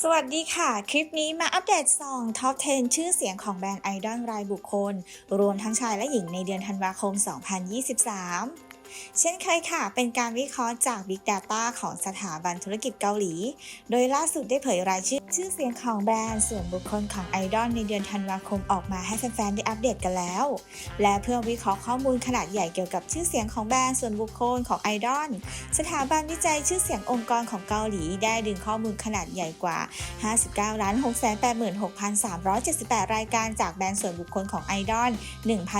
สวัสดีค่ะ คลิปนี้มาอัปเดตซองท็อป 10 ชื่อเสียงของแบรนด์ไอดอลรายบุคคล รวมทั้งชายและหญิงในเดือนธันวาคม 2023 เช่นเคยค่ะ เป็นการวิเคราะห์จาก Big Data ของสถาบันธุรกิจเกาหลี โดยล่าสุดได้เผยรายชื่อ ชื่อเสียงของแบรนด์ส่วนบุคคลของไอดอลในเดือนธันวาคมออกมาให้แฟนๆ ได้อัปเดตกันแล้ว และเพื่อวิเคราะห์ข้อมูลขนาดใหญ่เกี่ยวกับชื่อเสียงของแบรนด์ส่วนบุคคลของไอดอลสถาบันวิจัยชื่อเสียงองค์กรของเกาหลีได้ดึงข้อมูลขนาดใหญ่กว่า 59ล้าน686,378 รายการจากแบรนด์ส่วนบุคคลของไอดอล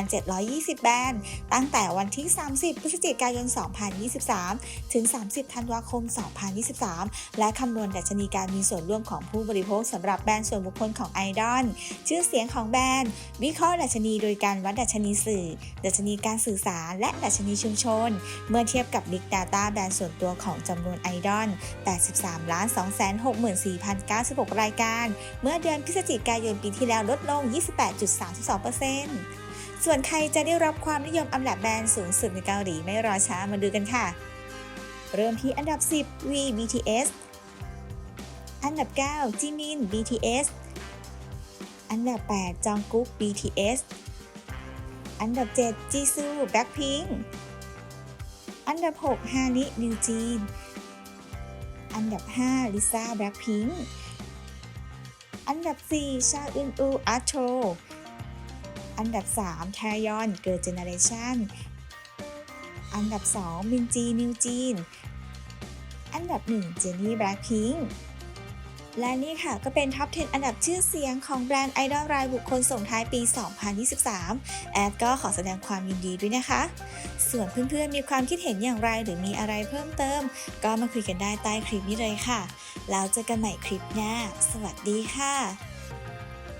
1,720 แบรนด์ตั้งแต่วันที่ 30พฤศจิกายน 2023 ถึง 30 ธันวาคม 2023 และคำนวณดัชนีการมีส่วนร่วมของผู้บริโภคสำหรับแบรนด์ส่วนบุคคลของไอดอลชื่อเสียงของแบรนด์ วิเคราะห์ดัชนีโดยการวัดดัชนีสื่อ ดัชนีการสื่อสาร และดัชนีชุมชน เมื่อเทียบกับ Big Data แบรนด์ส่วนตัวของจำนวนไอดอล83ล้าน264,096 รายการ เมื่อเดือนพฤศจิกายนปีที่แล้วลดลง 28.32% ส่วนใครจะได้รับความนิยมอันดับแบรนด์สูงสุดในเกาหลีไม่รอช้ามาดูกันค่ะ เริ่มที่อันดับ 10 V BTS อันดับ 9 จิมิน BTS อันดับ 8 จองกุ๊ก BTS อันดับ 7 จีซูแบ็คพิงอันดับ 6 ฮานินิวจีน อันดับ 5 ลิซ่าแบ็คพิงอันดับ 4 ชาอึนอูอาร์โท อันดับ 3 แทยอนเกิร์ลเจเนเรชันอันดับ 2 มินจี นิวจีน อันดับ 1 เจนนี่ แบล็คพิงค์และนี่ค่ะก็เป็นท็อป 10 อันดับชื่อเสียงของแบรนด์ไอดอลรายบุคคลส่งท้ายปี 2023 แอดก็ขอแสดงความยินดีด้วยนะคะ ส่วนเพื่อนๆ มีความคิดเห็นอย่างไรหรือมีอะไรเพิ่มเติม ก็มาคุยกันได้ใต้คลิปนี้เลยค่ะ แล้วเจอกันใหม่คลิปหน้า สวัสดีค่ะ